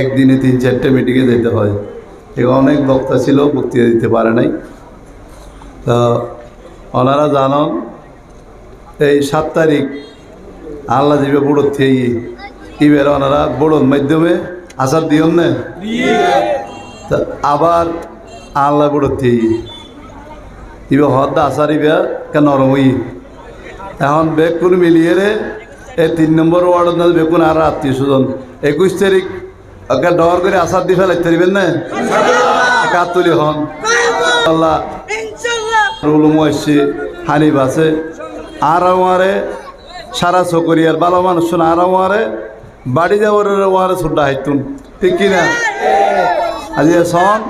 একদিনে তিন চারটে মিটিংয়ে যেতে হয়। এবং অনেক বক্তা ছিল, বক্তৃতা দিতে পারে নাই। তো ওনারা জানন, এই সাত তারিখ আল্লাহ যাবে বুড়োর থেকে এবার ওনারা বুড়োর মাধ্যমে আসার দিয়ন না? আবার আল্লাহ বুড়োর থেকে এবার হদ্দা আসার ইবার কেন নরমই এখন বেকুন মিলিয়ে রে, এই তিন নম্বর ওয়ার্ডত না বেকুন আর আত্মীয় স্বজন। একুশ তারিখ ওকে ডর করে আসার দিয়ে ফেলাইতে পারবেন না? কাতুলি হন। আল্লাহ রুলুম আসছে হানিফ আছে। আর আমারে সারা চকরিয়ার ভালো মানুষ শোন আর আমারে বাড়ি যাওয়ার ওয়ারে ছুট্টা হাইতুন। ঠিক কিনা আজি সন?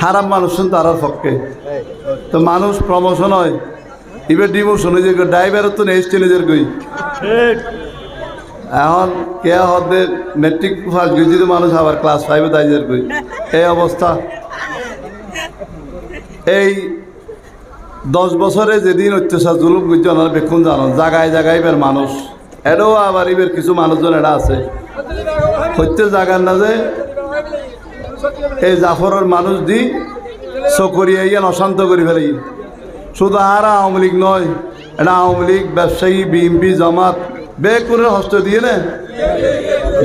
খারাপ মানুষ শুন তারার পক্ষে। তো মানুষ প্রমোশন হয়। এবার ডিমোশন হয়ে যায় ড্রাইভারের তো নেই নিজের গই। এখন কে হতে মেট্রিক ফার্স্ট তো মানুষ আবার ক্লাস ফাইভে তাইজের গই এই অবস্থা। এই দশ বছরে যেদিন অত্যাচার, জুলুম বুঝছে ওনারা বেক্ষণ জানো জাগায় জাগায় এবার মানুষ। এটাও আবার এবার কিছু মানুষজন এটা আছে। হচ্ছে জাগার না যে এই জাফরের মানুষ দি চকরিয়া ইয়ান অশান্ত করে ফেলে। শুধু আর আওয়ামী লীগ নয় এটা আওয়ামী লীগ, ব্যবসায়ী বিএমপি জামাত বেকুনের হস্ত দিয়ে নে।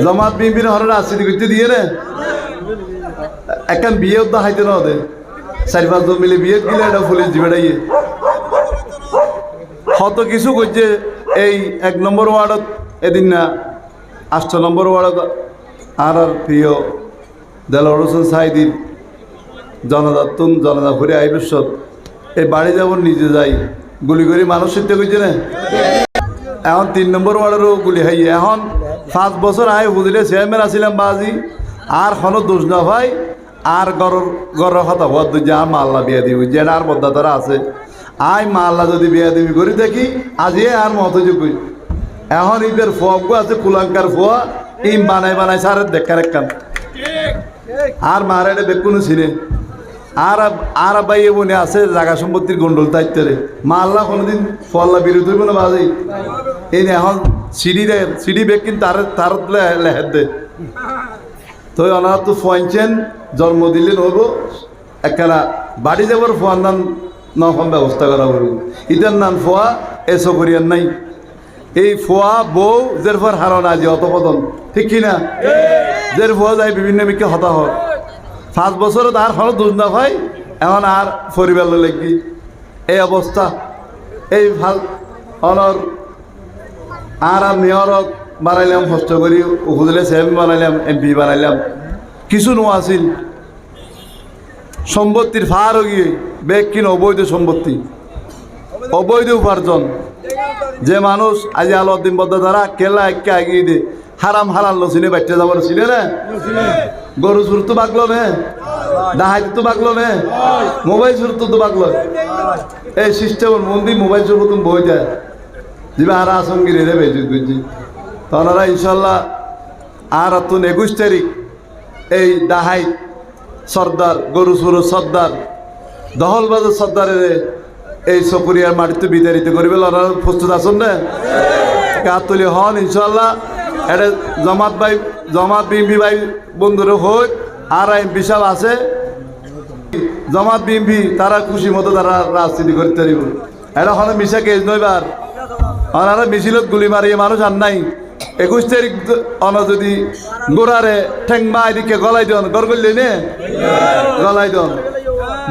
জামাত বিএমপির হরের রাজনীতি করতে দিয়ে নে। একখান বিয়ে উদ্দা হাইতে না ওদের চারি পাঁচজন মিলে বিয়ে দিলে এটা পুলিশ এটাই কত কিছু করছে এই এক নম্বর ওয়ার্ডত এদিন না, আষ্ট নম্বর ওয়ার্ডত আর আর প্রিয় দেলার হোসেন সাইদিন জনদাতুন জনদা ঘুরে আইবসত এই বাড়ি যাব, নিজে যাই। গুলি করে মানুষ হত্যা করছে না? এখন তিন নম্বর ওয়ার্ডেরও গুলি হাই এখন পাঁচ বছর আয় বুঝলে চেয়ারম্যান আসিলাম বাজি, আর কোনো দোষ না ভাই, আর গরর গরর কথা বদ যে আর মাল্লা বিয়া দিবি, যে আর বদ্দা তারা আছে। আই মাল্লা যদি বিয়া দিবি করি দেখি, আজি আর মতযোগ্য এখন ইদের ফোয়া আছে, কুলাঙ্কার ফোয়া, ইম বানাই বানাই সারের দেখার একখান আর মারাইলে বেকুনো ছিনে। আর আর আব্বাই বনে আছে জাগা সম্পত্তির গন্ডল তাইতে মা কোনোদিন ফল্লা বিরোধ হইব না বাজেই এই এখন সিঁড়ি রে সিঁড়ি বেগ কিন্তু তার তার লেহের দে তো অনার তো ফয়েছেন জন্ম দিলে নব একখানা বাড়ি যাবার ফোয়ার নাম নকম ব্যবস্থা করা হইব ইটার নাম ফোয়া এসো করিয়ার নাই এই ফোয়া বউ জের ফর হারণ আজি অতপদন ঠিক কিনা জের ফোয়া যায় বিভিন্ন মিকে হতাহত পাঁচ বছরত আর হলো দোষ না ভাই এখন আর পরিবার লাগি এই অবস্থা এই ভালো অনর আর আর মেয়রক বানাইলাম, কষ্ট করি ওখানে সেম বানাইলাম, এমপি বানাইলাম। কিছু নো আছিল। সম্পত্তির ফার গিয়ে বেগ কিন অবৈধ সম্পত্তি। অবৈধ উপার্জন। যে মানুষ আজি আলোদ্দিন বদ্ধ দ্বারা কেলা একে আগিয়ে দে, হারাম হারাল লসিনে বাচ্চা যাবার ছিল না গরু সুর তো বাগলো নে? ডাহাই তো বাগলো নে? মোবাইল সুর তো বাগলো। এই সিস্টেম মন্দির মোবাইল সুর তুমি বই যায় যিবা হারা আসঙ্গি রে বেজুত বুঝছি। তনারা ইনশাল্লাহ আর তুন একুশ তারিখ এই ডাহাই সর্দার গরু সুর সর্দার, দহলবাজার সর্দারের এই চকুরিয়ার মাটিতে বিতাড়িত করিবে। লড়ার প্রস্তুত আছেন না? কাতুলি হন ইনশাল্লাহ। এটা জমাত ভাই, জমাত বিএমপি ভাই বন্ধুরা হোক, আর আইন বিশাল আছে। জমাত বিএমপি তারা খুশি মতো তারা রাজনীতি করতে পারিব। এটা হলে মিশা কেজ নইবার। ওনারা মিছিলত গুলি মারিয়ে মানুষ আর নাই। একুশ তারিখ অন যদি গোড়ারে ঠেং মা এদিকে গলাই দিন করলি নে? গলাই দিন।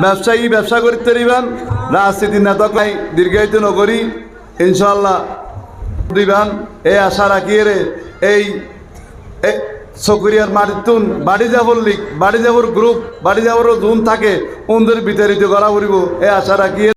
ব্যবসায়ী ব্যবসা করতে পারিবেন রাজনীতি নেতা নাই দীর্ঘায়িত নগরী ইনশাল্লাহ দিবেন। এই আশা রাখিয়ে রে এই চকরিয়ার মাটিতুন বাড়ি যাবর লিগ বাড়ি যাবর গ্রুপ বাড়ি যাবর জোন থাকে ওদের বিতাড়িত করা পড়িব এই আশা রাখিয়ে